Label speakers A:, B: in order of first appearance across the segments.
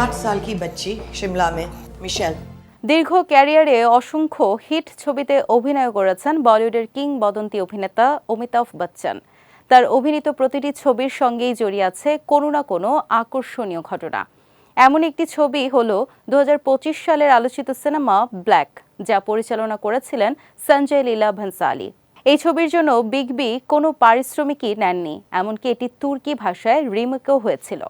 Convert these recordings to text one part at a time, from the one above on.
A: पाँच साल की बच्ची शिमला में मिशेल
B: দীর্ঘ ক্যারিয়ারে অসংখ্য হিট ছবিতে অভিনয় করেছেন বলিউডের কিংবদন্তি অভিনেতা অমিতাভ বচ্চন তার অভিনীত প্রতিটি ছবির সঙ্গেই জড়িয়ে আছে কোনো না কোনো আকর্ষণীয় ঘটনা এমন একটি ছবি হল দু সালের আলোচিত সিনেমা ব্ল্যাক যা পরিচালনা করেছিলেন সঞ্জয় লীলা ভনসালি এই ছবির জন্য বিগ বি কোনো পারিশ্রমিকই নেননি এমনকি এটি তুর্কি ভাষায় রিমেকও হয়েছিল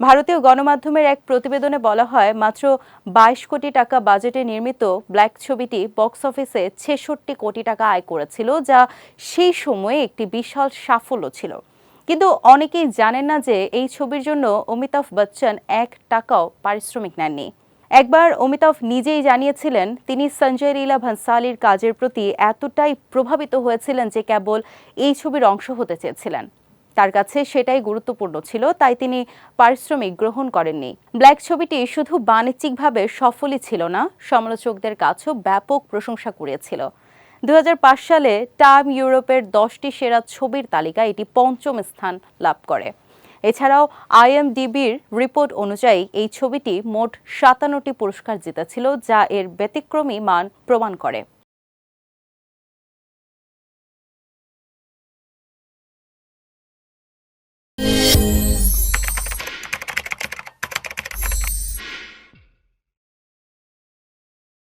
B: ভারতীয় গণমাধ্যমের এক প্রতিবেদনে বলা হয়, মাত্র বাইশ কোটি টাকা বাজেটে নির্মিত ব্ল্যাক ছবিটি বক্স অফিসে ছেষট্টি কোটি টাকা আয় করেছিল, যা সেই সময়ে একটি বিশাল সাফল্য ছিল। কিন্তু অনেকেই জানেন না যে এই ছবির জন্য অমিতাভ বচ্চন এক টাকাও পারিশ্রমিক নেননি। একবার অমিতাভ নিজেই জানিয়েছিলেন, তিনি সঞ্জয় লীলা ভনসালির কাজের প্রতি এতটাই প্রভাবিত হয়েছিলেন যে কেবল এই ছবির অংশ হতে চেয়েছিলেন। তার কাছে সেটাই গুরুত্বপূর্ণ ছিল, তাই তিনি পারিশ্রমিক গ্রহণ করেননি। ব্ল্যাক ছবিটি শুধু বাণিজ্যিকভাবে সফলই ছিল না, সমালোচকদের কাছেও ব্যাপক প্রশংসা কুড়িয়েছিল। দু সালে টাইম ইউরোপের দশটি সেরা ছবির তালিকায় এটি পঞ্চম স্থান লাভ করে। এছাড়াও আইএমডিবির রিপোর্ট অনুযায়ী এই ছবিটি মোট সাতান্নটি পুরস্কার জিতেছিল, যা এর ব্যতিক্রমী মান প্রমাণ করে।